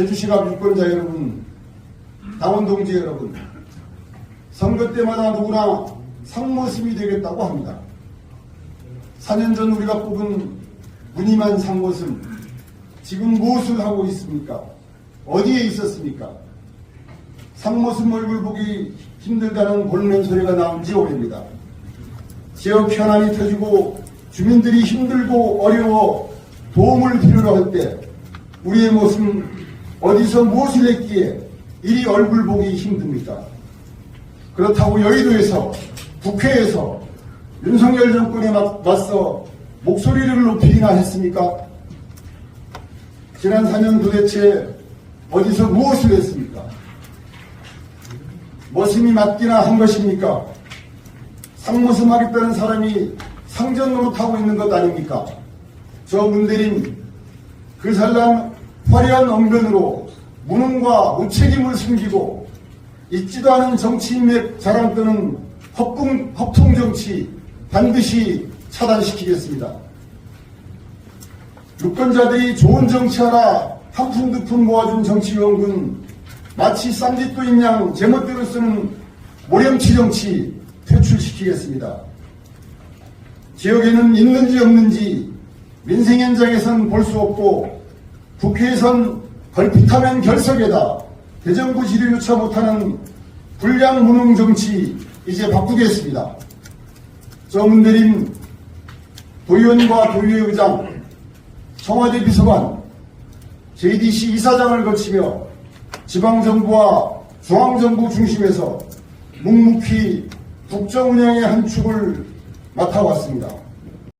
제주시갑 유권자 여러분, 당원 동지 여러분, 선거 때마다 누구나 상모심이 되겠다고 합니다. 4년 전 우리가 뽑은 무늬만 상모심, 지금 무엇을 하고 있습니까? 어디에 있었습니까? 상모심 얼굴 보기 힘들다는 볼멘 소리가 나온 지 오래입니다. 지역 현안이 터지고 주민들이 힘들고 어려워 도움을 필요로 할 때 우리의 모습 어디서 무엇을 했기에 이리 얼굴 보기 힘듭니까? 그렇다고 여의도에서 국회에서 윤석열 정권에 맞- 맞서 목소리를 높이기나 했습니까? 지난 4년 도대체 어디서 무엇을 했습니까? 머슴이 맞기나 한 것입니까? 상모심하겠다는 사람이 상전 노릇하고 있는 것 아닙니까? 저 문대린 그 살람 화려한 언변으로 무능과 무책임을 숨기고 있지도 않은 정치인맥 자랑 떠는 헛궁, 헛통 정치 반드시 차단시키겠습니다. 유권자들이 좋은 정치하라 한푼두푼 모아준 정치위원군 마치 쌈짓도 인 양 제멋대로 쓰는 모렴치 정치 퇴출시키겠습니다. 지역에는 있는지 없는지 민생 현장에선 볼 수 없고 국회에선 걸핏하면 결석에다 대정부 질의조차 못하는 불량 무능 정치 이제 바꾸겠습니다. 저분들인 도의원과 도의회의장, 청와대 비서관, JDC 이사장을 거치며 지방정부와 중앙정부 중심에서 묵묵히 국정 운영의 한 축을 맡아왔습니다.